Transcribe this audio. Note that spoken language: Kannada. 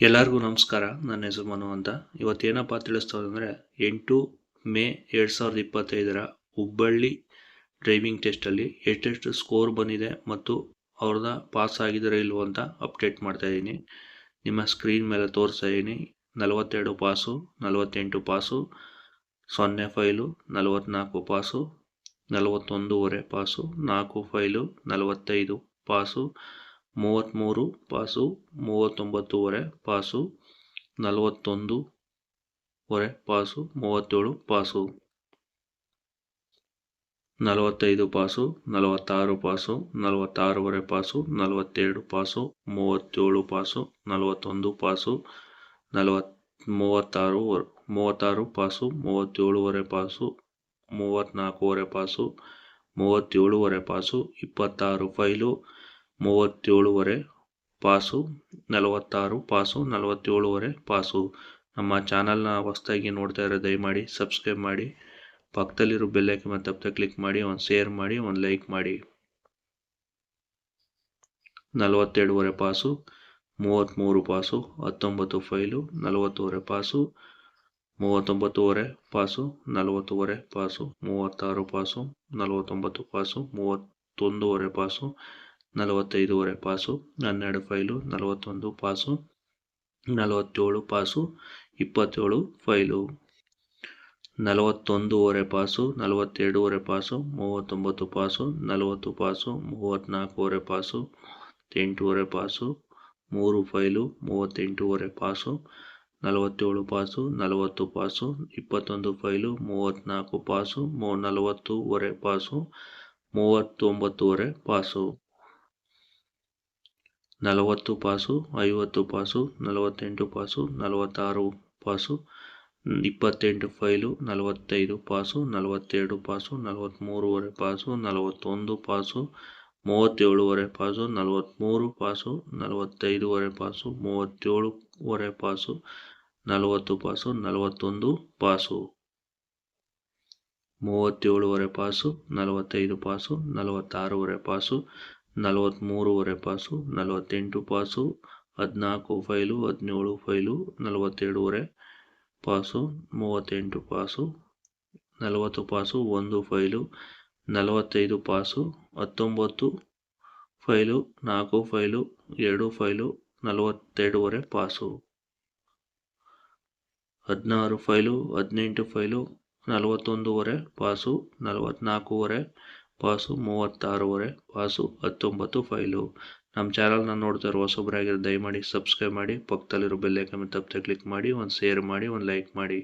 ಎಲ್ಲರಿಗೂ ನಮಸ್ಕಾರ. ನನ್ನ ಹೆಸರು ಮನು ಅಂತ. ಇವತ್ತೇನಪ್ಪ ಏನಪ್ಪ ತಿಳಿಸ್ತಾ ಅಂದರೆ ಎಂಟು ಮೇ ಎರಡು ಸಾವಿರದ ಇಪ್ಪತ್ತೈದರ ಹುಬ್ಬಳ್ಳಿ ಡ್ರೈವಿಂಗ್ ಟೆಸ್ಟಲ್ಲಿ ಎಷ್ಟೆಷ್ಟು ಸ್ಕೋರ್ ಬಂದಿದೆ ಮತ್ತು ಅವ್ರದ ಪಾಸ್ ಆಗಿದ್ದಾರೆ ಇಲ್ವೋ ಅಂತ ಅಪ್ಡೇಟ್ ಮಾಡ್ತಾ ಇದ್ದೀನಿ ನಿಮ್ಮ ಸ್ಕ್ರೀನ್ ಮೇಲೆ ತೋರಿಸ್ತಾ ಇದ್ದೀನಿ ನಲವತ್ತೆರಡು ಪಾಸು ನಲವತ್ತೆಂಟು ಪಾಸು ಸೊನ್ನೆ ಫೈಲು ನಲವತ್ತ್ನಾಲ್ಕು ಪಾಸು ನಲವತ್ತೊಂದೂವರೆ ಪಾಸು ನಾಲ್ಕು ಫೈಲು ನಲವತ್ತೈದು ಪಾಸು ಮೂವತ್ತ್ಮೂರು ಪಾಸು, ಮೂವತ್ತೊಂಬತ್ತೂವರೆ ಪಾಸು, ನಲವತ್ತೊಂದು ವರೆ ಪಾಸು, ಮೂವತ್ತೇಳು ಪಾಸು. ನಲವತ್ತೈದು ಪಾಸು, ನಲವತ್ತಾರು ಪಾಸು ನಲವತ್ತಾರೂವರೆ ಪಾಸು ನಲವತ್ತೆರಡು ಪಾಸು, ಮೂವತ್ತೇಳು ಪಾಸು, ನಲವತ್ತೊಂದು ಪಾಸು, ನಲವತ್, ಮೂವತ್ತಾರು ಮೂವತ್ತಾರು ಪಾಸು ಮೂವತ್ತೇಳುವರೆ ಪಾಸು ಮೂವತ್ತ್ನಾಲ್ಕೂವರೆ ಪಾಸು ಮೂವತ್ತೇಳುವರೆ ಪಾಸು, ಇಪ್ಪತ್ತಾರು ಫೈಲು ಮೂವತ್ತೇಳುವರೆ ಪಾಸು, ನಲವತ್ತಾರು ಪಾಸು, ನಲವತ್ತೇಳುವರೆ ಪಾಸು. ನಮ್ಮ ಚಾನಲ್ನ ಹೊಸ್ದಾಗಿ ನೋಡ್ತಾ ಇರೋ ದಯಮಾಡಿ ಸಬ್ಸ್ಕ್ರೈಬ್ ಮಾಡಿ, ಪಕ್ಕದಲ್ಲಿರೋ ಬೆಲ್ಲೈಕೆ ಮತ್ತೆ ತಪ್ಪದೆ ಕ್ಲಿಕ್ ಮಾಡಿ, ಒಂದು ಶೇರ್ ಮಾಡಿ, ಒಂದು ಲೈಕ್ ಮಾಡಿ. ನಲವತ್ತೆರಡುವರೆ ಪಾಸು, ಮೂವತ್ತ್ಮೂರು ಪಾಸು, ಹತ್ತೊಂಬತ್ತು ಫೈಲು, ನಲವತ್ತೂವರೆ ಪಾಸು, ಮೂವತ್ತೊಂಬತ್ತುವರೆ ಪಾಸು, ನಲವತ್ತೂವರೆ ಪಾಸು, ಮೂವತ್ತಾರು ಪಾಸು, ನಲವತ್ತೊಂಬತ್ತು ಪಾಸು, ಮೂವತ್ತೊಂದೂವರೆ ಪಾಸು ನಲವತ್ತೈದೂವರೆ ಪಾಸು, ಹನ್ನೆರಡು ಫೈಲು, ನಲವತ್ತೊಂದು ಪಾಸು, ನಲವತ್ತೇಳು ಪಾಸು, ಇಪ್ಪತ್ತೇಳು ಫೈಲು. ನಲವತ್ತೊಂದೂವರೆ ಪಾಸು, ನಲವತ್ತೆರಡೂವರೆ ಪಾಸು, ಮೂವತ್ತೊಂಬತ್ತು ಪಾಸು, ನಲವತ್ತು ಪಾಸು ಮೂವತ್ತ್ನಾಲ್ಕೂವರೆ ಪಾಸು ಎಂಟೂವರೆ ಪಾಸು, ಮೂರು ಫೈಲು, ಮೂವತ್ತೆಂಟೂವರೆ ಪಾಸು, ನಲವತ್ತೇಳು ಪಾಸು, ನಲವತ್ತು ಪಾಸು, ಇಪ್ಪತ್ತೊಂದು ಫೈಲು ಮೂವತ್ತ್ನಾಲ್ಕು ಪಾಸು, ಮೂ, ನಲವತ್ತೂವರೆ ಪಾಸು, ಮೂವತ್ತೊಂಬತ್ತುವರೆ ಪಾಸು. ನಲವತ್ತು ಪಾಸು, ಐವತ್ತು ಪಾಸು, ನಲವತ್ತೆಂಟು ಪಾಸು, ನಲವತ್ತಾರು ಪಾಸು, ಇಪ್ಪತ್ತೆಂಟು ಫೈಲು, ನಲವತ್ತೈದು ಪಾಸು, ನಲವತ್ತೆರಡು ಪಾಸು ನಲವತ್ತ್ಮೂರುವರೆ ಪಾಸು, ನಲವತ್ತೊಂದು ಪಾಸು, ಮೂವತ್ತೇಳುವರೆ ಪಾಸು ನಲವತ್ತ್ಮೂರು ಪಾಸು, ನಲವತ್ತೈದುವರೆ ಪಾಸು, ಮೂವತ್ತೇಳುವರೆ ಪಾಸು, ನಲವತ್ತು ಪಾಸು, ನಲವತ್ತೊಂದು ಪಾಸು. ಮೂವತ್ತೇಳುವರೆ ಪಾಸು, ನಲವತ್ತೈದು ಪಾಸು, ನಲವತ್ತಾರೂವರೆ ಪಾಸು ನಲವತ್ತ್ಮೂರುವರೆ ಪಾಸು, ನಲವತ್ತೆಂಟು ಪಾಸು, ಹದಿನಾಲ್ಕು ಫೈಲು, ಹದಿನೇಳು ಫೈಲು ನಲವತ್ತೆರಡೂವರೆ ಪಾಸು, ಮೂವತ್ತೆಂಟು ಪಾಸು, ನಲವತ್ತು ಪಾಸು, ಒಂದು ಫೈಲು, ನಲವತ್ತೈದು ಪಾಸು, ಹತ್ತೊಂಬತ್ತು ಫೈಲು, ನಾಲ್ಕು ಫೈಲು, ಎರಡು ಫೈಲು ನಲವತ್ತೆರಡುವರೆ ಪಾಸು. ಹದಿನಾರು ಫೈಲು, ಹದಿನೆಂಟು ಫೈಲು ನಲವತ್ತೊಂದೂವರೆ ಪಾಸು ನಲವತ್ತ್ನಾಲ್ಕೂವರೆ ಪಾಸು ಮೂವತ್ತಾರೂವರೆ ಪಾಸು ಹತ್ತೊಂಬತ್ತು ಫೈಲು. ನಮ್ಮ ಚಾನಲ್ನ ನೋಡ್ತಾ ಇರೋ ಹೊಸೊಬ್ಬರಾಗಿರೋ ದಯಮಾಡಿ ಸಬ್ಸ್ಕ್ರೈಬ್ ಮಾಡಿ, ಪಕ್ಕದಲ್ಲಿರೋ ಬೆಲ್ಲೈಕನ್ ತಪ್ಪದೆ ಕ್ಲಿಕ್ ಮಾಡಿ, ಒಂದು ಶೇರ್ ಮಾಡಿ, ಒಂದು ಲೈಕ್ ಮಾಡಿ.